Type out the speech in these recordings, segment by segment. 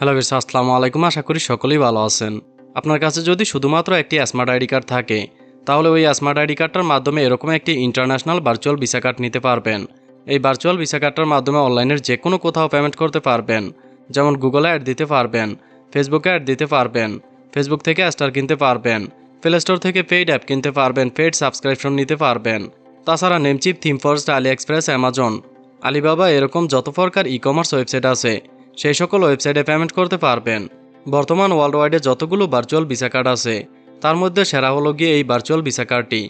Hello বিরস আসসালামু আলাইকুম। আশা করি সকলেই ভালো আছেন। আপনার কাছে যদি শুধুমাত্র একটি স্মার্ট আইডি কার্ড থাকে, তাহলে ওই স্মার্ট আইডি কার্ডটার মাধ্যমে এরকম একটি ইন্টারন্যাশনাল ভার্চুয়াল ভিসা কার্ড নিতে পারবেন। এই ভার্চুয়াল ভিসা কার্ডটার মাধ্যমে অনলাইনের যে কোনো কোথাও পেমেন্ট করতে পারবেন। যেমন গুগলে অ্যাড দিতে পারবেন ফেসবুকে অ্যাড দিতে পারবেন ফেসবুক থেকে স্টার কিনতে পারবেন প্লে স্টোর থেকে পেইড অ্যাপ কিনতে পারবেন পেইড সাবস্ক্রিপশন নিতে পারবেন। তাছাড়া Namecheap ThemeForest AliExpress Amazon Alibaba এরকম যত প্রকার ই কমার্স ওয়েবসাইট আছে সেই সকল ওয়েবসাইটে পেমেন্ট করতে পারবেন। বর্তমান ওয়ার্ল্ড ওয়াইডে যতগুলো ভার্চুয়াল ভিসা কার্ড আছে, তার মধ্যে সেরা হলো গিয়ে এই ভার্চুয়াল ভিসা কার্ডটি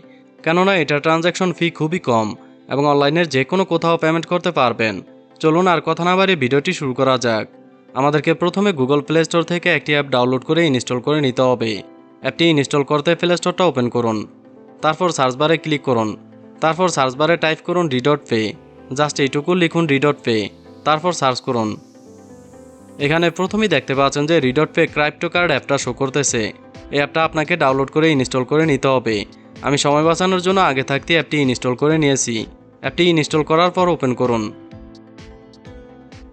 কেননা এটার ট্রানজ্যাকশন ফি খুবই কম এবং অনলাইনের যে কোনো কোথাও পেমেন্ট করতে পারবেন। চলুন আর কথা না বাড়িয়ে ভিডিওটি শুরু করা যাক। আমাদেরকে প্রথমে গুগল প্লে স্টোর থেকে একটি অ্যাপ ডাউনলোড করে ইনস্টল করে নিতে হবে। অ্যাপটি ইনস্টল করতে প্লে স্টোরটা ওপেন করুন। তারপর সার্চ বারে ক্লিক করুন। তারপর সার্চ বারে টাইপ করুন রিডট পে জাস্ট এইটুকু লিখুন রিডট পে তারপর সার্চ করুন। এখানে প্রথমেই দেখতে পাচ্ছেন যে রিডট পে ক্রাইপ্টো কার্ড অ্যাপটা শো করতেছে। এই অ্যাপটা আপনাকে ডাউনলোড করে ইনস্টল করে নিতে হবে। আমি সময় বাঁচানোর জন্য আগে থাকতে অ্যাপটি ইনস্টল করে নিয়েছি। অ্যাপটি ইনস্টল করার পর ওপেন করুন।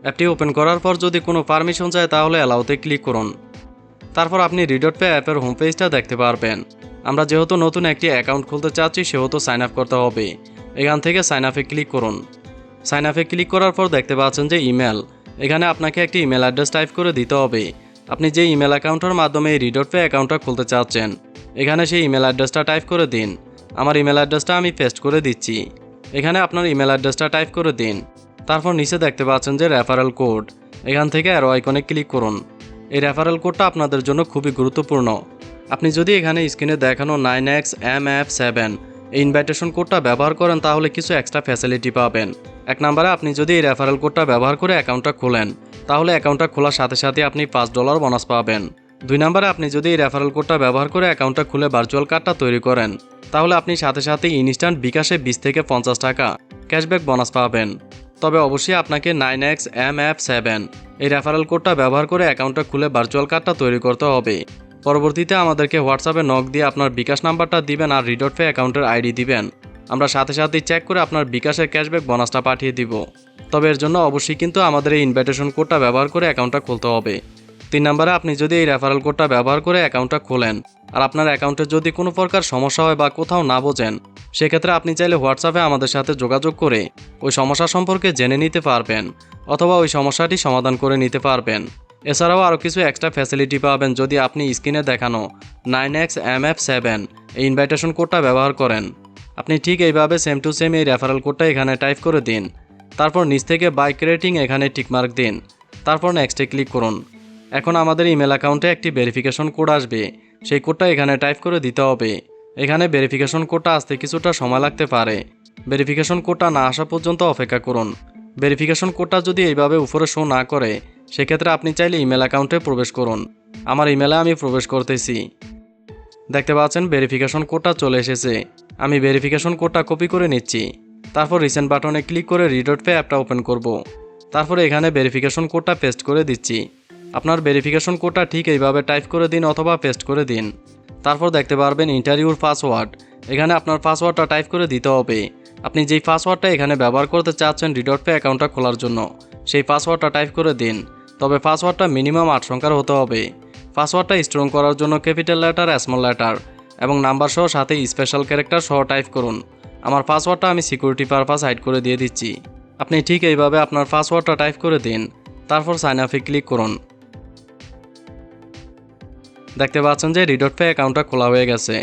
অ্যাপটি ওপেন করার পর যদি কোনো পারমিশন চায় তাহলে অ্যালাউতে ক্লিক করুন। তারপর আপনি রিডট পে অ্যাপের হোম পেজটা দেখতে পারবেন। আমরা যেহেতু নতুন একটি অ্যাকাউন্ট খুলতে চাচ্ছি, সেহেতু সাইন আপ করতে হবে। এখান থেকে সাইন আপে ক্লিক করুন। সাইন আপে ক্লিক করার পর দেখতে পাচ্ছেন যে ইমেল। এখানে আপনাকে একটি ইমেল অ্যাড্রেস টাইপ করে দিতে হবে। আপনি যে ইমেল অ্যাকাউন্টের মাধ্যমে এই রিডট পে অ্যাকাউন্টটা খুলতে চাচ্ছেন, এখানে সেই ইমেল অ্যাড্রেসটা টাইপ করে দিন। আমার ইমেল অ্যাড্রেসটা আমি পেস্ট করে দিচ্ছি। এখানে আপনার ইমেল অ্যাড্রেসটা টাইপ করে দিন। তারপর নিচে দেখতে পাচ্ছেন যে রেফারেল কোড এখান থেকে অ্যারো আইকনে ক্লিক করুন। এই রেফারেল কোডটা আপনাদের জন্য খুবই গুরুত্বপূর্ণ। আপনি যদি এখানে স্ক্রিনে দেখানো nine X M F seven এই ইনভাইটেশন কোডটা ব্যবহার করেন তাহলে কিছু এক্সট্রা ফ্যাসিলিটি পাবেন। এক নম্বরে আপনি যদি এই রেফারেল কোডটা ব্যবহার করে অ্যাকাউন্টটা খোলেন, তাহলে অ্যাকাউন্টটা খোলার সাথে সাথে আপনি পাঁচ ডলার বোনাস পাবেন। দুই নম্বরে আপনি যদি এই রেফারেল কোডটা ব্যবহার করে অ্যাকাউন্টটা খুলে ভার্চুয়াল কার্ডটা তৈরি করেন, তাহলে আপনি সাথে সাথে ইনস্ট্যান্ট বিকাশে বিশ থেকে পঞ্চাশ টাকা ক্যাশব্যাক বোনাস পাবেন। তবে অবশ্যই আপনাকে nine X M F seven এই রেফারেল কোডটা ব্যবহার করে অ্যাকাউন্টটা খুলে ভার্চুয়াল কার্ডটা তৈরি করতে হবে। পরবর্তীতে আমাদেরকে হোয়াটসঅ্যাপে নক দিয়ে আপনার বিকাশ নাম্বারটা দিবেন আর রিডট পে অ্যাকাউন্টের আইডি দিবেন। আমরা সাথে সাথেই চেক করে আপনার বিকাশের ক্যাশব্যাক বোনাসটা পাঠিয়ে দিব। তবে এর জন্য অবশ্যই কিন্তু আমাদের এই ইনভাইটেশন কোডটা ব্যবহার করে অ্যাকাউন্টটা খুলতে হবে। তিন নম্বরে আপনি যদি এই রেফারেল কোডটা ব্যবহার করে অ্যাকাউন্টটা খোলেন আর আপনার অ্যাকাউন্টে যদি কোনো প্রকার সমস্যা হয় বা কোথাও না বোঝেন, সেক্ষেত্রে আপনি চাইলে হোয়াটসঅ্যাপে আমাদের সাথে যোগাযোগ করে ওই সমস্যা সম্পর্কে জেনে নিতে পারবেন অথবা ওই সমস্যাটি সমাধান করে নিতে পারবেন। এছাড়াও আরও কিছু এক্সট্রা ফ্যাসিলিটি পাবেন যদি আপনি স্ক্রিনে দেখানো nine X M F seven এই ইনভাইটেশন কোডটা ব্যবহার করেন। আপনি ঠিক এইভাবে সেম টু সেম এই রেফারেল কোডটা এখানে টাইপ করে দিন। তারপর নিচ থেকে বাইক রেটিং এখানে টিকমার্ক দিন। তারপর নেক্সটে ক্লিক করুন। এখন আমাদের ইমেল অ্যাকাউন্টে একটি ভেরিফিকেশন কোড আসবে। সেই কোডটা এখানে টাইপ করে দিতে হবে। এখানে ভেরিফিকেশন কোডটা আসতে কিছুটা সময় লাগতে পারে। ভেরিফিকেশন কোডটা না আসা পর্যন্ত অপেক্ষা করুন। ভেরিফিকেশন কোডটা যদি এইভাবে উপরে শো না করে সেক্ষেত্রে আপনি চাইলে ইমেল অ্যাকাউন্টে প্রবেশ করুন। আমার ইমেলে আমি প্রবেশ করতেছি। দেখতে পাচ্ছেন ভেরিফিকেশন কোডটা চলে এসেছে। আমি ভেরিফিকেশন কোডটা কপি করে নিচ্ছি। তারপর রিসেন্ট বাটনে ক্লিক করে রিডট পে অ্যাপটা ওপেন করব। তারপরে এখানে ভেরিফিকেশন কোডটা পেস্ট করে দিচ্ছি। আপনার ভেরিফিকেশন কোডটা ঠিক এইভাবে টাইপ করে দিন অথবা পেস্ট করে দিন। তারপর দেখতে পারবেন ইন্টারভিউর পাসওয়ার্ড এখানে আপনার পাসওয়ার্ডটা টাইপ করে দিতে হবে। আপনি যেই পাসওয়ার্ডটা এখানে ব্যবহার করতে চাচ্ছেন রিডট পে অ্যাকাউন্টটা খোলার জন্য, সেই পাসওয়ার্ডটা টাইপ করে দিন। তবে পাসওয়ার্ডটা মিনিমাম আট সংখ্যার হতে হবে। পাসওয়ার্ডটা স্ট্রং করার জন্য ক্যাপিটাল লেটার স্মল লেটার এবং নাম্বার সহ সাথে স্পেশাল ক্যারেক্টার সহ টাইপ করুন। আমার পাসওয়ার্ডটা আমি সিকিউরিটি পারপাস হাইড করে দিয়ে দিচ্ছি। আপনি ঠিক এইভাবে আপনার পাসওয়ার্ডটা টাইপ করে দিন, তারপর সাইন আপে ক্লিক করুন। দেখতে পাচ্ছেন যে রিডট পে অ্যাকাউন্টটা খোলা হয়ে গেছে।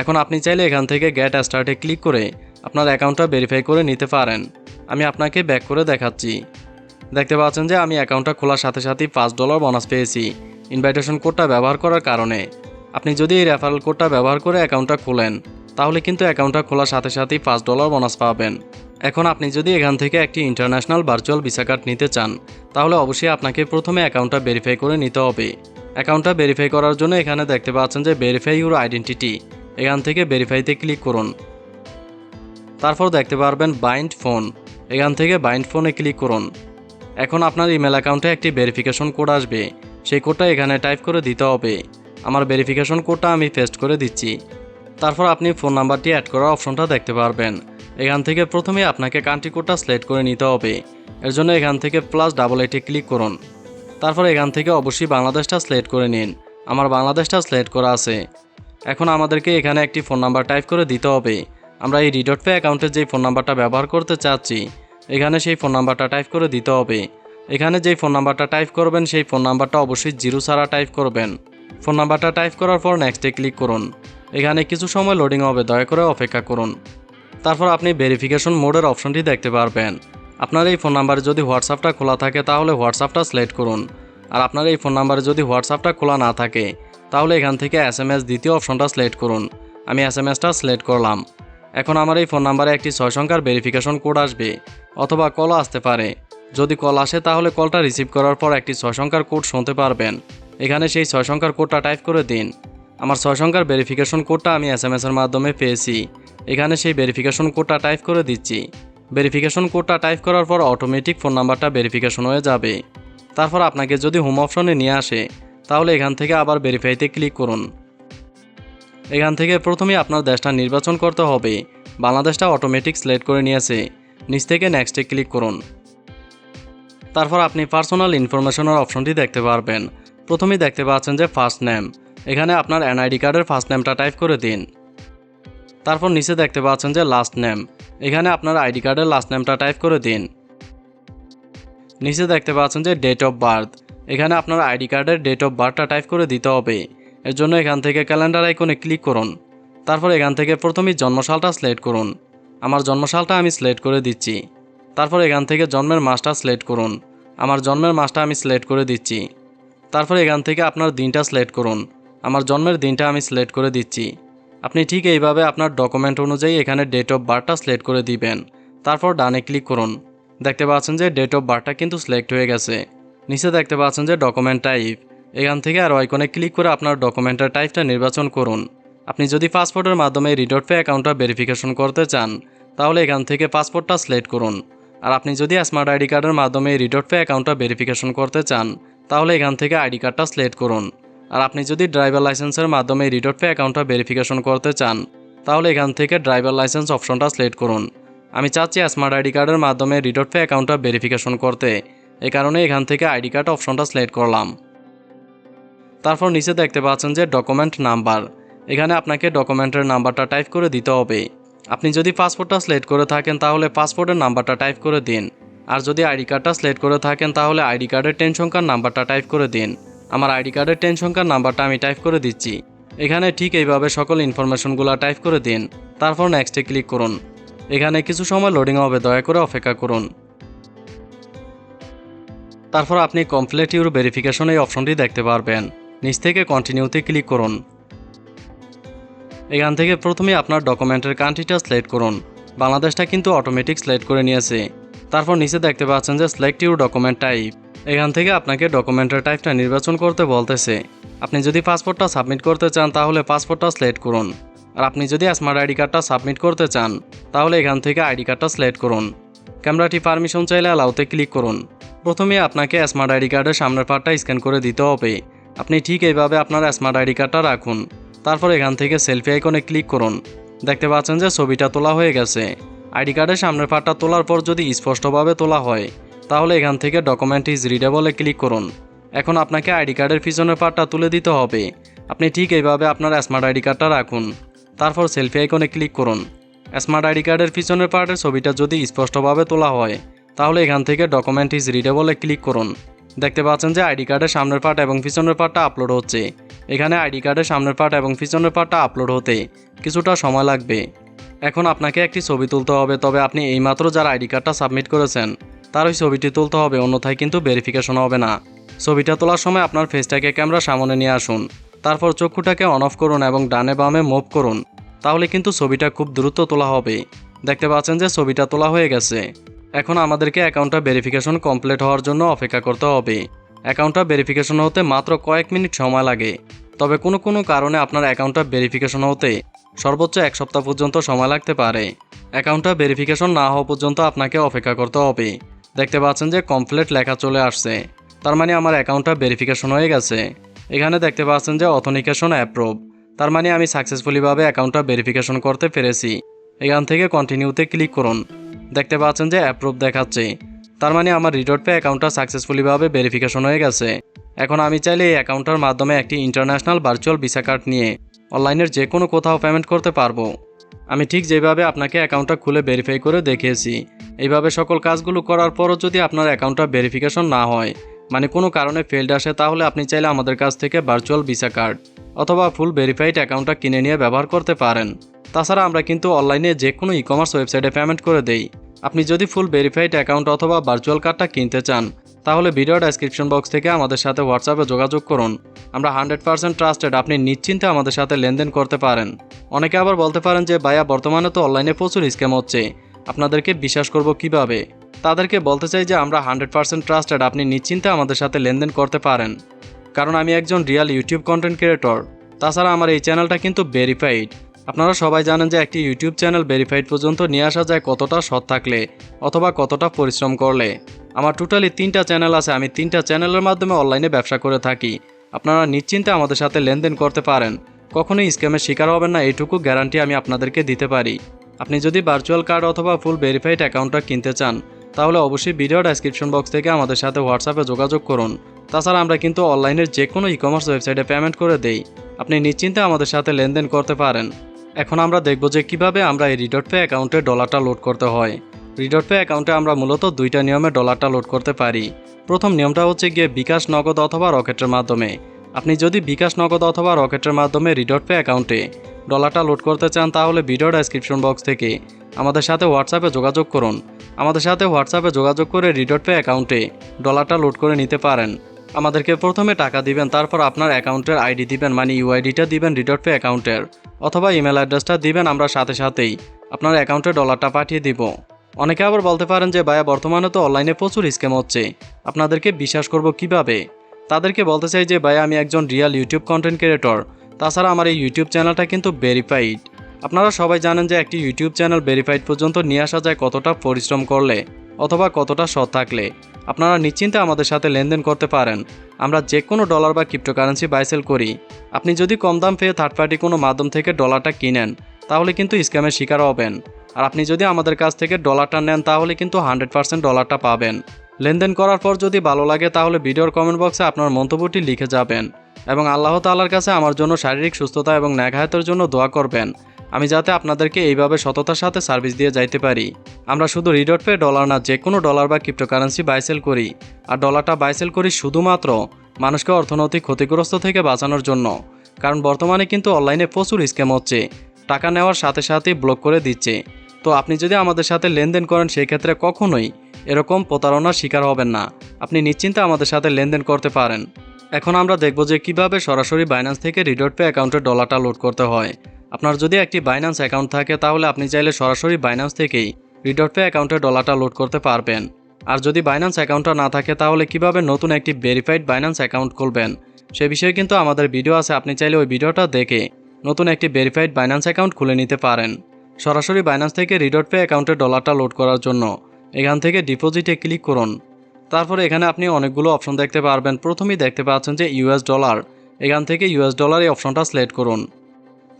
এখন আপনি চাইলে এখান থেকে গেট স্টার্টে ক্লিক করে আপনার অ্যাকাউন্টটা ভেরিফাই করে নিতে পারেন। আমি আপনাকে ব্যাক করে দেখাচ্ছি। দেখতে পাচ্ছেন যে আমি অ্যাকাউন্টটা খোলার সাথে সাথেই পাঁচ ডলার বোনাস পেয়েছি। ইনভাইটেশন কোডটা ব্যবহার করার কারণে। আপনি যদি এই রেফারেল কোডটা ব্যবহার করে অ্যাকাউন্টটা খোলেন, তাহলে কিন্তু অ্যাকাউন্টটা খোলার সাথে সাথেই পাঁচ ডলার বোনাস পাবেন। এখন আপনি যদি এখান থেকে একটি ইন্টারন্যাশনাল ভার্চুয়াল ভিসা কার্ড নিতে চান, তাহলে অবশ্যই আপনাকে প্রথমে অ্যাকাউন্টটা ভেরিফাই করে নিতে হবে। অ্যাকাউন্টটা ভেরিফাই করার জন্য এখানে দেখতে পাচ্ছেন যে ভেরিফাই ইউর আইডেন্টিটি এখান থেকে ভেরিফাইতে ক্লিক করুন। তারপর দেখতে পারবেন বাইন্ড ফোন এখান থেকে বাইন্ড ফোনে ক্লিক করুন। এখন আপনার ইমেল অ্যাকাউন্টে একটি ভেরিফিকেশন কোড আসবে। সেই কোডটা এখানে টাইপ করে দিতে হবে। আমার ভেরিফিকেশন কোডটা আমি পেস্ট করে দিচ্ছি। তারপর আপনি ফোন নাম্বারটি অ্যাড করার অপশনটা দেখতে পারবেন। এখান থেকে প্রথমে আপনাকে কান্ট্রি কোডটা সিলেক্ট করে নিতে হবে। এর জন্য এখান থেকে প্লাস ডাবল এইটে ক্লিক করুন। তারপর এখান থেকে অবশ্যই বাংলাদেশটা সিলেক্ট করে নিন। আমার বাংলাদেশটা সিলেক্ট করা আছে। এখন আমাদেরকে এখানে একটি ফোন নাম্বার টাইপ করে দিতে হবে। আমরা এই রিডট পে অ্যাকাউন্টের যেই ফোন নাম্বারটা ব্যবহার করতে চাচ্ছি এখানে সেই ফোন নাম্বারটা টাইপ করে দিতে হবে। এখানে যেই ফোন নাম্বারটা টাইপ করবেন, সেই ফোন নাম্বারটা অবশ্যই জিরো ছাড়া টাইপ করবেন। ফোন নাম্বারটা টাইপ করার পর নেক্সটে ক্লিক করুন। এখানে কিছু সময় লোডিং হবে, দয়া করে অপেক্ষা করুন। তারপর আপনি ভেরিফিকেশন মোডের অপশনটি দেখতে পারবেন। আপনার এই ফোন নাম্বারে যদি হোয়াটসঅ্যাপটা খোলা থাকে, তাহলে হোয়াটসঅ্যাপটা সিলেক্ট করুন। আর আপনার এই ফোন নাম্বারে যদি হোয়াটসঅ্যাপটা খোলা না থাকে, তাহলে এখান থেকে এস এম এস দ্বিতীয় অপশনটা সিলেক্ট করুন। আমি এস এম এসটা সিলেক্ট করলাম। এখন আমার এই ফোন নাম্বারে একটি ছয় সংখ্যার ভেরিফিকেশন কোড আসবে, অথবা কলও আসতে পারে। যদি কল আসে, তাহলে কলটা রিসিভ করার পর একটি ছয় সংখ্যার কোড শুনতে পারবেন। এখানে সেই ছয় সংখ্যার কোডটা টাইপ করে দিন। আমার ছয় সংখ্যার ভেরিফিকেশন কোডটা আমি এস এম এসের মাধ্যমে পেয়েছি। এখানে সেই ভেরিফিকেশন কোডটা টাইপ করে দিচ্ছি। ভেরিফিকেশন কোডটা টাইপ করার পর অটোমেটিক ফোন নাম্বারটা ভেরিফিকেশন হয়ে যাবে। তারপর আপনাকে যদি হোম অপশনে নিয়ে আসে, তাহলে এখান থেকে আবার ভেরিফাইতে ক্লিক করুন। এখান থেকে প্রথমে আপনার দেশটা নির্বাচন করতে হবে। বাংলাদেশটা অটোমেটিক সিলেক্ট করে নিয়েছে। নিচ থেকে নেক্সটে ক্লিক করুন। তারপর আপনি পার্সোনাল ইনফরমেশনের অপশনটি দেখতে পারবেন। প্রথমেই দেখতে পাচ্ছেন যে ফার্স্ট নেম এখানে আপনার এনআইডি কার্ডের ফার্স্ট নেমটা টাইপ করে দিন। তারপর নিচে দেখতে পাচ্ছেন যে লাস্ট নেম এখানে আপনার আইডি কার্ডের লাস্ট নেমটা টাইপ করে দিন। নিচে দেখতে পাচ্ছেন যে ডেট অফ বার্থ এখানে আপনার আইডি কার্ডের ডেট অফ বার্থটা টাইপ করে দিতে হবে। এর জন্য এখান থেকে ক্যালেন্ডার আইকনে ক্লিক করুন। তারপর এখান থেকে প্রথমেই জন্মসালটা সিলেক্ট করুন। আমার জন্মসালটা আমি সিলেক্ট করে দিচ্ছি। তারপর এখান থেকে জন্মের মাসটা সিলেক্ট করুন। আমার জন্মের মাসটা আমি সিলেক্ট করে দিচ্ছি। তারপর এখান থেকে আপনার দিনটা সিলেক্ট করুন। আমার জন্মের দিনটা আমি সিলেক্ট করে দিচ্ছি। আপনি ঠিক এইভাবে আপনার ডকুমেন্ট অনুযায়ী এখানে ডেট অফ বার্থটা সিলেক্ট করে দিবেন। তারপর ডানে ক্লিক করুন। দেখতে পাচ্ছেন যে ডেট অফ বার্থটা কিন্তু সিলেক্ট হয়ে গেছে। নিচে দেখতে পাচ্ছেন যে ডকুমেন্ট টাইপ এখান থেকে আর আইকনে ক্লিক করে আপনার ডকুমেন্টের টাইপটা নির্বাচন করুন। আপনি যদি পাসপোর্টের মাধ্যমে রিডট পে অ্যাকাউন্টটা ভেরিফিকেশন করতে চান, তাহলে এখান থেকে পাসপোর্টটা সিলেক্ট করুন। আর আপনি যদি স্মার্ট আইডি কার্ডের মাধ্যমে রিডট পে অ্যাকাউন্টটা ভেরিফিকেশন করতে চান, তাহলে এখান থেকে আইডি কার্ডটা সিলেক্ট করুন। আর আপনি যদি ড্রাইভার লাইসেন্সের মাধ্যমে রিডট পে অ্যাকাউন্টটা ভেরিফিকেশন করতে চান, তাহলে এখান থেকে ড্রাইভার লাইসেন্স অপশনটা সিলেক্ট করুন। আমি চাচ্ছি স্মার্ট আইডি কার্ডের মাধ্যমে রিডট পে অ্যাকাউন্টটা ভেরিফিকেশন করতে। এই কারণে এখান থেকে আইডি কার্ড অপশনটা সিলেক্ট করলাম। তারপর নিচে দেখতে পাচ্ছেন যে ডকুমেন্ট নাম্বার এখানে আপনাকে ডকুমেন্টের নাম্বারটা টাইপ করে দিতে হবে। আপনি যদি পাসপোর্টটা সিলেক্ট করে থাকেন, তাহলে পাসপোর্টের নাম্বারটা টাইপ করে দিন। আর যদি আইডি কার্ডটা সিলেক্ট করে থাকেন, তাহলে আইডি কার্ডের টেন সংখ্যার নাম্বারটা টাইপ করে দিন। আমার আইডি কার্ডের টেন সংখ্যার নাম্বারটা আমি টাইপ করে দিচ্ছি। এখানে ঠিক এইভাবে সকল ইনফরমেশনগুলো টাইপ করে দিন। তারপর নেক্সটে ক্লিক করুন। এখানে কিছু সময় লোডিং হবে, দয়া করে অপেক্ষা করুন। তারপর আপনি কমপ্লিট ইউর ভেরিফিকেশন এই অপশনটি দেখতে পারবেন। নিচ থেকে কন্টিনিউতে ক্লিক করুন। এখান থেকে প্রথমে আপনার ডকুমেন্টের কান্ট্রিটা সিলেক্ট করুন। বাংলাদেশটা কিন্তু অটোমেটিক সিলেক্ট করে নিয়েছে। তারপর নিচে দেখতে পাচ্ছেন যে সিলেক্ট ইউর ডকুমেন্ট টাইপ এখান থেকে আপনাকে ডকুমেন্টের টাইপটা নির্বাচন করতে বলতেছে। আপনি যদি পাসপোর্টটা সাবমিট করতে চান, তাহলে পাসপোর্টটা সিলেক্ট করুন। আর আপনি যদি স্মার্ট আইডি কার্ডটা সাবমিট করতে চান, তাহলে এখান থেকে আইডি কার্ডটা সিলেক্ট করুন। ক্যামেরাটি পারমিশন চাইলে অ্যালাউতে ক্লিক করুন। প্রথমে আপনাকে স্মার্ট আইডি কার্ডের সামনের পার্টটা স্ক্যান করে দিতে হবে। আপনি ঠিক এইভাবে আপনার স্মার্ট আইডি কার্ডটা রাখুন। তারপর এখান থেকে সেলফি আইকনে ক্লিক করুন। দেখতে পাচ্ছেন যে ছবিটা তোলা হয়ে গেছে। আইডি কার্ডের সামনের পার্টটা তোলার পর যদি স্পষ্টভাবে তোলা হয়, তাহলে এখান থেকে ডকুমেন্ট ইজ রিডেবলে ক্লিক করুন। এখন আপনাকে আইডি কার্ডের পিছনের পার্টটা তুলে দিতে হবে। আপনি ঠিক এইভাবে আপনার স্মার্ট আইডি কার্ডটা রাখুন। তারপর সেলফি আইকনে ক্লিক করুন। স্মার্ট আইডি কার্ডের পিছনের পার্টের ছবিটা যদি স্পষ্টভাবে তোলা হয়, তাহলে এখান থেকে ডকুমেন্ট ইজ রিডেবলে ক্লিক করুন। দেখতে পাচ্ছেন যে আইডি কার্ডের সামনের পার্ট এবং পিছনের পার্টটা আপলোড হচ্ছে। এখানে আইডি কার্ডের সামনের পার্ট এবং পিছনের পার্টটা আপলোড হতে কিছুটা সময় লাগবে। এখন আপনাকে একটি ছবি তুলতে হবে, তবে আপনি এইমাত্র যার আইডি কার্ডটা সাবমিট করেছেন, তার ওই ছবিটি তুলতে হবে, অন্যথায় কিন্তু ভেরিফিকেশন হবে না। ছবিটা তোলার সময় আপনার ফেসটাকে ক্যামেরা সামনে নিয়ে আসুন, তারপর চক্ষুটাকে অন অফ করুন এবং ডানে বামে মুভ করুন, তাহলে কিন্তু ছবিটা খুব দ্রুত তোলা হবে। দেখতে পাচ্ছেন যে ছবিটা তোলা হয়ে গেছে। এখন আমাদেরকে অ্যাকাউন্টটা ভেরিফিকেশন কমপ্লিট হওয়ার জন্য অপেক্ষা করতে হবে। অ্যাকাউন্টটা ভেরিফিকেশন হতে মাত্র কয়েক মিনিট সময় লাগে। তবে কোনো কোনো কারণে আপনার অ্যাকাউন্টটা ভেরিফিকেশন হতে সর্বোচ্চ এক সপ্তাহ পর্যন্ত সময় লাগতে পারে। অ্যাকাউন্টটা ভেরিফিকেশন না হওয়া পর্যন্ত আপনাকে অপেক্ষা করতে হবে। দেখতে পাচ্ছেন যে কমপ্লিট লেখা চলে আসছে। তার মানে আমার অ্যাকাউন্টটা ভেরিফিকেশন হয়ে গেছে। এখানে দেখতে পাচ্ছেন যে অথনিকেশন অ্যাপ্রুভ তার মানে আমি সাকসেসফুলিভাবে অ্যাকাউন্টটা ভেরিফিকেশন করতে পেরেছি। এখান থেকে কন্টিনিউতে ক্লিক করুন। দেখতে পাচ্ছেন যে অ্যাপ্রুভ দেখাচ্ছে। তার মানে আমার রিডট পে অ্যাকাউন্টটা সাকসেসফুলিভাবে ভেরিফিকেশন হয়ে গেছে। এখন আমি চাইলে এই অ্যাকাউন্টটার মাধ্যমে একটি ইন্টারন্যাশনাল ভার্চুয়াল ভিসা কার্ড নিয়ে অনলাইনের যে কোনো কোথাও পেমেন্ট করতে পারব। আমি ঠিক যেভাবে আপনাকে অ্যাকাউন্টটা খুলে ভেরিফাই করে দেখিয়েছি, এইভাবে সকল কাজগুলো করার পরও যদি আপনার অ্যাকাউন্টটা ভেরিফিকেশন না হয় মানে কোনো কারণে ফেল্ড আসে, তাহলে আপনি চাইলে আমাদের কাছ থেকে ভার্চুয়াল ভিসা কার্ড অথবা ফুল ভেরিফাইড অ্যাকাউন্টটা কিনে নিয়ে ব্যবহার করতে পারেন। তাছাড়া আমরা কিন্তু অনলাইনে যে কোনো ই কমার্স ওয়েবসাইটে পেমেন্ট করে দেই। আপনি যদি ফুল ভেরিফাইড অ্যাকাউন্ট অথবা ভার্চুয়াল কার্ডটা কিনতে চান, তাহলে ভিডিও ডেসক্রিপশন বক্স থেকে আমাদের সাথে হোয়াটসঅ্যাপে যোগাযোগ করুন। আমরা হান্ড্রেড পার্সেন্ট ট্রাস্টেড আপনি নিশ্চিন্তে আমাদের সাথে লেনদেন করতে পারেন। অনেকে আবার বলতে পারেন যে, ভাইয়া, বর্তমানে তো অনলাইনে প্রচুর স্ক্যাম হচ্ছে। আপনাদেরকে বিশ্বাস করব কীভাবে? তাদেরকে বলতে চাই যে, আমরা হান্ড্রেড পার্সেন্ট ট্রাস্টেড আপনি নিশ্চিন্তে আমাদের সাথে লেনদেন করতে পারেন। কারণ আমি একজন রিয়াল ইউটিউব কন্টেন্ট ক্রিয়েটর তাছাড়া আমার এই চ্যানেলটা কিন্তু ভেরিফাইড আপনারা সবাই জানেন যে একটি ইউটিউব চ্যানেল ভেরিফাইড পর্যন্ত নিয়ে আসা যায় কতটা সৎ থাকলে অথবা কতটা পরিশ্রম করলে। আমার টোটালি তিনটা চ্যানেল আছে, আমি তিনটা চ্যানেলের মাধ্যমে অনলাইনে ব্যবসা করে থাকি। আপনারা নিশ্চিন্তে আমাদের সাথে লেনদেন করতে পারেন। কখনোই স্ক্যামের শিকার হবেন না, এইটুকু গ্যারান্টি আমি আপনাদেরকে দিতে পারি। আপনি যদি ভার্চুয়াল কার্ড অথবা ফুল ভেরিফাইড অ্যাকাউন্টটা কিনতে চান, তাহলে অবশ্যই ভিডিও ডেসক্রিপশন বক্স থেকে আমাদের সাথে হোয়াটসঅ্যাপে যোগাযোগ করুন। তাছাড়া আমরা কিন্তু অনলাইনের যে কোনো ই কমার্স ওয়েবসাইটে পেমেন্ট করে দেই। আপনি নিশ্চিন্তে আমাদের সাথে লেনদেন করতে পারেন। এখন আমরা দেখব যে কীভাবে আমরা এই রিডট পে অ্যাকাউন্টে ডলারটা লোড করতে হয়। রিডট পে অ্যাকাউন্টে আমরা মূলত দুইটা নিয়মে ডলারটা লোড করতে পারি। প্রথম নিয়মটা হচ্ছে গিয়ে বিকাশ, নগদ অথবা রকেটের মাধ্যমে। আপনি যদি বিকাশ, নগদ অথবা রকেটের মাধ্যমে রিডট পে অ্যাকাউন্টে ডলারটা লোড করতে চান, তাহলে ভিডিও ডেসক্রিপশন বক্স থেকে আমাদের সাথে হোয়াটসঅ্যাপে যোগাযোগ করুন। আমাদের সাথে হোয়াটসঅ্যাপে যোগাযোগ করে রিডট পে অ্যাকাউন্টে ডলারটা লোড করে নিতে পারেন। আমাদেরকে প্রথমে টাকা দিবেন, তারপর আপনার অ্যাকাউন্টের আইডি দিবেন মানে ইউআইডিটা দিবেন রিডট পে অ্যাকাউন্টের অথবা ইমেল অ্যাড্রেসটা দিবেন আমরা সাথে সাথেই। আপনার অ্যাকাউন্টে ডলারটা পাঠিয়ে দিব। অনেকে আবার বলতে পারেন যে, ভাইয়া, বর্তমানে তো অনলাইনে প্রচুর স্ক্যাম হচ্ছে। আপনাদেরকে বিশ্বাস করব কীভাবে? তাদেরকে বলতে চাই যে, ভাইয়া, আমি একজন রিয়াল ইউটিউব কন্টেন্ট ক্রিয়েটর তাছাড়া আমার এই ইউটিউব চ্যানেলটা কিন্তু ভেরিফাইড আপনারা সবাই জানেন যে, একটি ইউটিউব চ্যানেল ভেরিফাইড পর্যন্ত নিয়ে আসা যায় কতটা পরিশ্রম করলে অথবা কতটা সৎ থাকলে। আপনারা নিশ্চিন্তে আমাদের সাথে লেনদেন করতে পারেন। আমরা যে কোনো ডলার বা ক্রিপ্টোকারেন্সি বাইসেল করি। আপনি যদি কম দাম পেয়ে থার্ড পার্টি কোনো মাধ্যম থেকে ডলারটা কিনেন, তাহলে কিন্তু স্ক্যামের শিকার হবেন। আর আপনি যদি আমাদের কাছ থেকে ডলারটা নেন, তাহলে কিন্তু হান্ড্রেড পার্সেন্ট ডলারটা পাবেন। লেনদেন করার পর যদি ভালো লাগে, তাহলে ভিডিওর কমেন্ট বক্সে আপনার মন্তব্যটি লিখে যাবেন। এবং আল্লাহ তাল্লার কাছে আমার জন্য শারীরিক সুস্থতা এবং ন্যাঘায়তের জন্য দোয়া করবেন। আমি যাতে আপনাদেরকে এইভাবে সততার সাথে সার্ভিস দিয়ে যাইতে পারি। আমরা শুধু রিডট পে ডলার না, যে কোনো ডলার বা ক্রিপ্টোকারেন্সি বাইসেল করি। আর ডলারটা বাইসেল করি শুধুমাত্র মানুষকে অর্থনৈতিক ক্ষতিগ্রস্ত থেকে বাঁচানোর জন্য। কারণ বর্তমানে কিন্তু অনলাইনে প্রচুর স্ক্যাম হচ্ছে। টাকা নেওয়ার সাথে সাথেই ব্লক করে দিচ্ছে। তো আপনি যদি আমাদের সাথে লেনদেন করেন সেই ক্ষেত্রে কখনোই এরকম প্রতারণার শিকার হবেন না। আপনি নিশ্চিন্তে আমাদের সাথে লেনদেন করতে পারেন। এখন আমরা দেখব যে কীভাবে সরাসরি বাইন্যান্স থেকে রিডট পে অ্যাকাউন্টে ডলারটা লোড করতে হয়। আপনার যদি একটি বাইন্যান্স অ্যাকাউন্ট থাকে, তাহলে আপনি চাইলে সরাসরি বাইন্যান্স থেকেই রিডট পে অ্যাকাউন্টে ডলারটা লোড করতে পারবেন। আর যদি বাইন্যান্স অ্যাকাউন্টটা না থাকে, তাহলে কীভাবে নতুন একটি ভেরিফাইড বাইন্যান্স অ্যাকাউন্ট খুলবেন? সে বিষয়ে কিন্তু আমাদের ভিডিও আছে, আপনি চাইলে ওই ভিডিওটা দেখে নতুন একটি ভেরিফাইড বাইন্যান্স অ্যাকাউন্ট খুলে নিতে পারেন। সরাসরি বাইন্যান্স থেকে রিডট পে অ্যাকাউন্টে ডলারটা লোড করার জন্য এখান থেকে ডিপোজিটে ক্লিক করুন। তারপরে এখানে আপনি অনেকগুলো অপশন দেখতে পারবেন। প্রথমেই দেখতে পাচ্ছেন যে ইউএস ডলার এখান থেকে ইউএস ডলার এই অপশনটা সিলেক্ট করুন।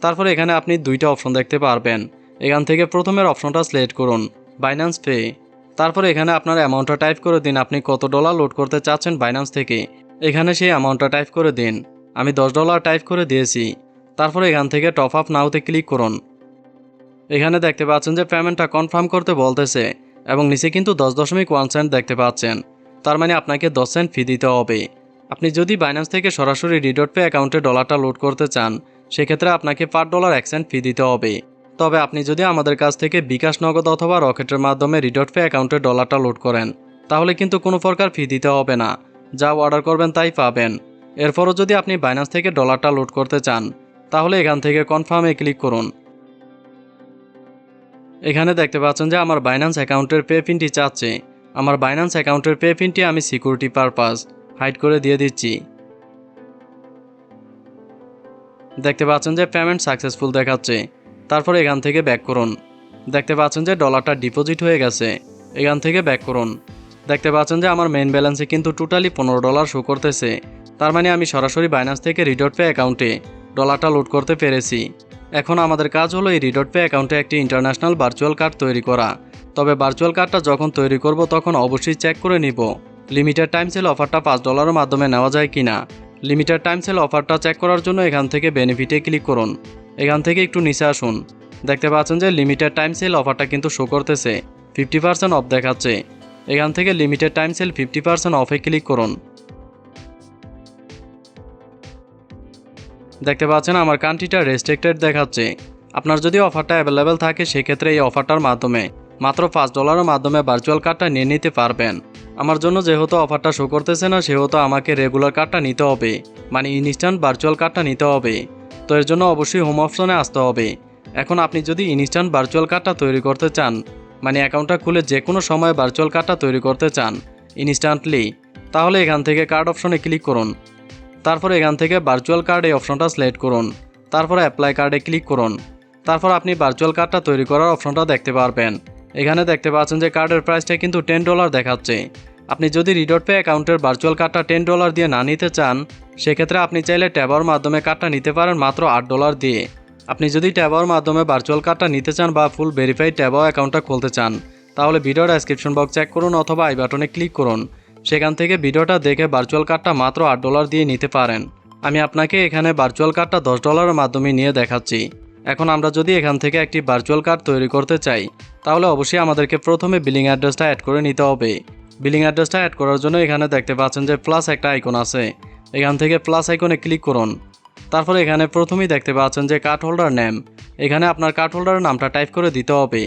তারপরে এখানে আপনি দুইটা অপশন দেখতে পারবেন। এখান থেকে প্রথমের অপশনটা সিলেক্ট করুন বাইন্যান্স পে তারপরে এখানে আপনার অ্যামাউন্টটা টাইপ করে দিন, আপনি কত ডলার লোড করতে চাচ্ছেন বাইন্যান্স থেকে। এখানে সেই অ্যামাউন্টটা টাইপ করে দিন, আমি দশ ডলার টাইপ করে দিয়েছি। তারপরে এখান থেকে টপ আপ নাওতে ক্লিক করুন। এখানে দেখতে পাচ্ছেন যে পেমেন্টটা কনফার্ম করতে বলতেছে এবং নিচে কিন্তু দশ দশমিক ওয়ান সেন্ট দেখতে পাচ্ছেন। তার মানে আপনাকে দশ সেন্ট ফি দিতে হবে। আপনি যদি বাইন্যান্স থেকে সরাসরি রিডট পে অ্যাকাউন্টে ডলারটা লোড করতে চান সেক্ষেত্রে আপনাকে পার ডলার এক সেন্ট ফি দিতে হবে। তবে আপনি যদি আমাদের কাছ থেকে বিকাশ নগদ অথবা রকেটের মাধ্যমে রিডট পে অ্যাকাউন্টে ডলারটা লোড করেন, তাহলে কিন্তু কোনো প্রকার ফি দিতে হবে না। যা অর্ডার করবেন তাই পাবেন। এরপরও যদি আপনি বাইন্যান্স থেকে ডলারটা লোড করতে চান, তাহলে এখান থেকে কনফার্মে ক্লিক করুন। এখানে দেখতে পাচ্ছেন যে আমার বাইন্যান্স অ্যাকাউন্টের পে পিনটি চাচ্ছে। আমার বাইন্যান্স অ্যাকাউন্টের পে পিনটি আমি সিকিউরিটি পারপাস হাইড করে দিয়ে দিচ্ছি। দেখতে পাচ্ছেন যে পেমেন্ট সাকসেসফুল দেখাচ্ছে। তারপর এখান থেকে ব্যাক করুন। দেখতে পাচ্ছেন যে ডলারটা ডিপোজিট হয়ে গেছে। এখান থেকে ব্যাক করুন। দেখতে পাচ্ছেন যে আমার মেন ব্যালেন্সে কিন্তু টোটালি পনেরো ডলার শো করতেছে। তার মানে আমি সরাসরি বাইন্যান্স থেকে রিডট পে অ্যাকাউন্টে ডলারটা লোড করতে পেরেছি। এখন আমাদের কাজ হলো এই রিডট পে অ্যাকাউন্টে একটি ইন্টারন্যাশনাল ভার্চুয়াল কার্ড তৈরি করা। তবে ভার্চুয়াল কার্ডটা যখন তৈরি করব তখন অবশ্যই চেক করে নিব। লিমিটেড টাইম সেল অফারটা পাঁচ ডলারের মাধ্যমে নেওয়া যায় কিনা। লিমিটেড টাইম সেল অফারটা চেক করার জন্য এখান থেকে বেনিফিটে ক্লিক করুন। এখান থেকে একটু নিচে আসুন। দেখতে পাচ্ছেন যে লিমিটেড টাইম সেল অফারটা কিন্তু শো করতেছে। ফিফটি পার্সেন্ট অফ দেখাচ্ছে। এখান থেকে limited time sale fifty percent অফে click করুন। দেখতে পাচ্ছেন আমার কান্ট্রিটা রেস্ট্রিক্টেড দেখাচ্ছে। আপনার যদি অফারটা অ্যাভেলেবেল থাকে, সেক্ষেত্রে এই অফারটার মাধ্যমে মাত্র পাঁচ ডলারের মাধ্যমে ভার্চুয়াল কার্ডটা নিয়ে নিতে পারবেন। আমার জন্য যেহেতু অফারটা শো করতেছে না, সেহেতু আমাকে রেগুলার কার্ডটা নিতে হবে। মানে ইনস্ট্যান্ট ভার্চুয়াল কার্ডটা নিতে হবে। তো এর জন্য অবশ্যই হোম অপশনে আসতে হবে। এখন আপনি যদি ইনস্ট্যান্ট ভার্চুয়াল কার্ডটা তৈরি করতে চান মানে অ্যাকাউন্টটা খুলে যে কোনো সময় ভার্চুয়াল কার্ডটা তৈরি করতে চান ইনস্ট্যান্টলি তাহলে এখান থেকে কার্ড অপশনে ক্লিক করুন। তারপর এখান থেকে ভার্চুয়াল কার্ড এই অপশনটা সিলেক্ট করুন। তারপর অ্যাপ্লাই কার্ডে ক্লিক করুন। তারপর আপনি ভার্চুয়াল কার্ডটা তৈরি করার অপশনটা দেখতে পারবেন। এখানে দেখতে পাচ্ছেন যে কার্ডের প্রাইসটা কিন্তু টেন ডলার দেখাচ্ছে। আপনি যদি রিডট পে অ্যাকাউন্টের ভার্চুয়াল কার্ডটা টেন ডলার দিয়ে না নিতে চান, সেক্ষেত্রে আপনি চাইলে ট্যাবার মাধ্যমে কার্ডটা নিতে পারেন মাত্র আট ডলার দিয়ে। আপনি যদি ট্যাবার মাধ্যমে ভার্চুয়াল কার্ডটা নিতে চান বা ফুল ভেরিফাইড ট্যাবাও অ্যাকাউন্টটা খুলতে চান, তাহলে ভিডিওর ডেসক্রিপশন বক্স চেক করুন অথবা আই বাটনে ক্লিক করুন। সেখান থেকে ভিডিওটা দেখে ভার্চুয়াল কার্ডটা মাত্র আট ডলার দিয়ে নিতে পারেন। আমি আপনাকে এখানে ভার্চুয়াল কার্ডটা দশ ডলারের মাধ্যমে নিয়ে দেখাচ্ছি। এখন আমরা যদি এখান থেকে একটি ভার্চুয়াল কার্ড তৈরি করতে চাই, তাহলে অবশ্যই আমাদেরকে প্রথমে বিলিং অ্যাড্রেসটা অ্যাড করে নিতে হবে। বিলিং অ্যাড্রেসটা অ্যাড করার জন্য এখানে দেখতে পাচ্ছেন যে প্লাস একটা আইকন আছে। এখান থেকে প্লাস আইকনে ক্লিক করুন। তারপর এখানে প্রথমেই দেখতে পাচ্ছেন যে কার্ড হোল্ডার নেম এখানে আপনার কার্ড হোল্ডারের নামটা টাইপ করে দিতে হবে।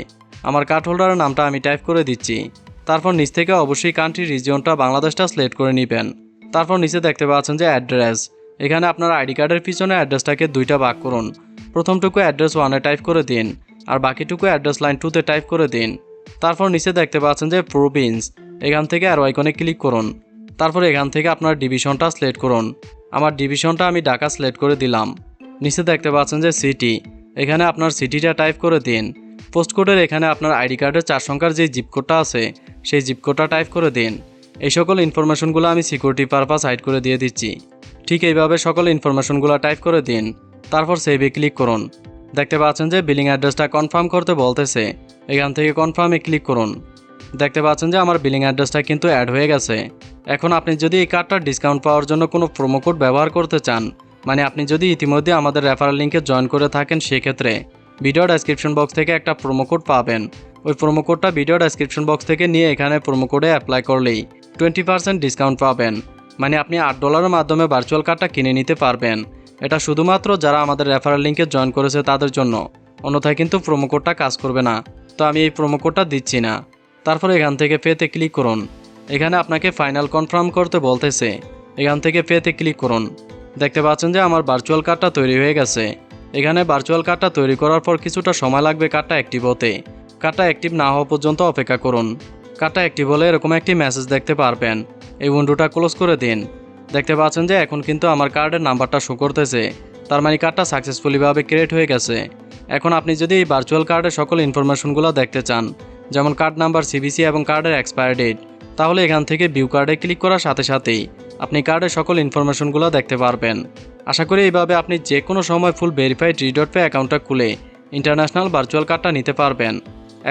আমার কার্ড হোল্ডারের নামটা আমি টাইপ করে দিচ্ছি। তারপর নিচ থেকে অবশ্যই কান্ট্রি রিজিয়নটা বাংলাদেশটা সিলেক্ট করে নেবেন। তারপর নিচে দেখতে পাচ্ছেন যে অ্যাড্রেস এখানে আপনার আইডি কার্ডের পিছনে অ্যাড্রেসটাকে দুইটা ভাগ করুন। প্রথমটুকু অ্যাড্রেস ওয়ানে টাইপ করে দিন, আর বাকিটুকু অ্যাড্রেস লাইন টুতে টাইপ করে দিন। তারপর নিচে দেখতে পাচ্ছেন যে প্রোভিন্স এখান থেকে আর আইকনে ক্লিক করুন। তারপর এখান থেকে আপনার ডিভিশনটা সিলেক্ট করুন। আমার ডিভিশনটা আমি ঢাকা সিলেক্ট করে দিলাম। নিচে দেখতে পাচ্ছেন যে সিটি এখানে আপনার সিটিটা টাইপ করে দিন। পোস্ট কোডের এখানে আপনার আইডি কার্ডের চার সংখ্যার যে জিপ কোডটা আছে, সেই জিপ কোডটা টাইপ করে দিন। এই সকল ইনফরমেশনগুলো আমি সিকিউরিটি পারপাস হাইড করে দিয়ে দিচ্ছি। ঠিক এইভাবে সকল ইনফরমেশনগুলো টাইপ করে দিন। তারপর সেভে ক্লিক করুন। দেখতে পাচ্ছেন যে বিলিং অ্যাড্রেসটা কনফার্ম করতে বলতেছে। এখান থেকে কনফার্মে ক্লিক করুন। দেখতে পাচ্ছেন যে আমার বিলিং অ্যাড্রেসটা কিন্তু অ্যাড হয়ে গেছে। এখন আপনি যদি এই কার্ডটার ডিসকাউন্ট পাওয়ার জন্য কোনো প্রোমো কোড ব্যবহার করতে চান মানে আপনি যদি ইতিমধ্যে আমাদের রেফারেল লিঙ্কে জয়েন করে থাকেন, সেক্ষেত্রে ভিডিও ডেসক্রিপশন বক্স থেকে একটা প্রোমো কোড পাবেন। ওই প্রোমো কোডটা ভিডিও ডেসক্রিপশন বক্স থেকে নিয়ে এখানে প্রোমো কোডে অ্যাপ্লাই করলেই টোয়েন্টি পার্সেন্ট ডিসকাউন্ট পাবেন। মানে আপনি আট ডলারের মাধ্যমে ভার্চুয়াল কার্ডটা কিনে নিতে পারবেন। এটা শুধুমাত্র যারা আমাদের রেফারেল লিঙ্কে জয়েন করেছে তাদের জন্য। অন্যথায় কিন্তু প্রোমো কোডটা কাজ করবে না। তো আমি এই প্রোমো কোডটা দিচ্ছি না। তারপর এখান থেকে পেতে ক্লিক করুন। এখানে আপনাকে ফাইনাল কনফার্ম করতে বলতেছে। এখান থেকে পেতে ক্লিক করুন। দেখতে পাচ্ছেন যে আমার ভার্চুয়াল কার্ডটা তৈরি হয়ে গেছে। এখানে ভার্চুয়াল কার্ডটা তৈরি করার পর কিছুটা সময় লাগবে কার্ডটা অ্যাক্টিভ হতে। কার্ডটা অ্যাক্টিভ না হওয়া পর্যন্ত অপেক্ষা করুন। কার্ডটা অ্যাক্টিভ হলে এরকম একটি মেসেজ দেখতে পারবেন। এই উইন্ডোটা ক্লোজ করে দিন। দেখতে পাচ্ছেন যে এখন কিন্তু আমার কার্ডের নাম্বারটা শো করতেছে। তার মানে কার্ডটা সাকসেসফুলিভাবে ক্রিয়েট হয়ে গেছে। এখন আপনি যদি এই ভার্চুয়াল কার্ডের সকল ইনফরমেশনগুলো দেখতে চান, যেমন কার্ড নাম্বার সিবিসি এবং কার্ডের এক্সপায়ার ডেট তাহলে এখান থেকে ভিউ কার্ডে ক্লিক করার সাথে সাথেই আপনি কার্ডের সকল ইনফরমেশনগুলো দেখতে পারবেন। আশা করি এইভাবে আপনি যে কোনো সময় ফুল ভেরিফাইড রিডট পে অ্যাকাউন্টটা খুলে ইন্টারন্যাশনাল ভার্চুয়াল কার্ডটা নিতে পারবেন।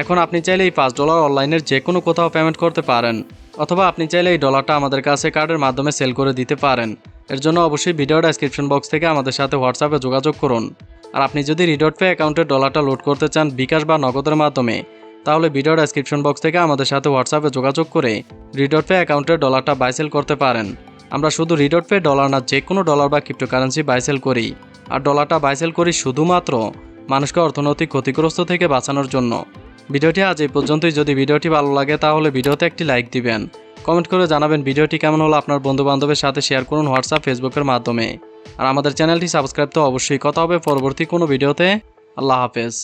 এখন আপনি চাইলে এই পাঁচ ডলার অনলাইনের যে কোনো কোথাও পেমেন্ট করতে পারেন। অথবা আপনি চাইলে এই ডলারটা আমাদের কাছে কার্ডের মাধ্যমে সেল করে দিতে পারেন। এর জন্য অবশ্যই ভিডিও ডেসক্রিপশন বক্স থেকে আমাদের সাথে হোয়াটসঅ্যাপে যোগাযোগ করুন। আর আপনি যদি রিডট পে অ্যাকাউন্টে ডলারটা লোড করতে চান বিকাশ বা নগদের মাধ্যমে, তাহলে ভিডিও ডেসক্রিপশন বক্স থেকে আমাদের সাথে হোয়াটসঅ্যাপে যোগাযোগ করে রিডট পে অ্যাকাউন্টে ডলারটা বাইসেল করতে পারেন। আমরা শুধু রিডট পে ডলার না, যে কোনো ডলার বা ক্রিপ্টোকারেন্সি বাইসেল করি। আর ডলারটা বাইসেল করি শুধুমাত্র মানুষকে অর্থনৈতিক ক্ষতিগ্রস্ত থেকে বাঁচানোর জন্য। ভিডিওটি আজ এই পর্যন্তই। যদি ভিডিওটি ভালো লাগে, তাহলে ভিডিওতে একটি লাইক দিবেন। কমেন্ট করে জানাবেন ভিডিওটি কেমন হলো আপনার বন্ধু বান্ধবের সাথে শেয়ার করুন হোয়াটসঅ্যাপ, ফেসবুকের মাধ্যমে। আর আমাদের চ্যানেলটি সাবস্ক্রাইব তো অবশ্যই। কথা হবে পরবর্তী কোনো ভিডিওতে। আল্লাহ হাফেজ।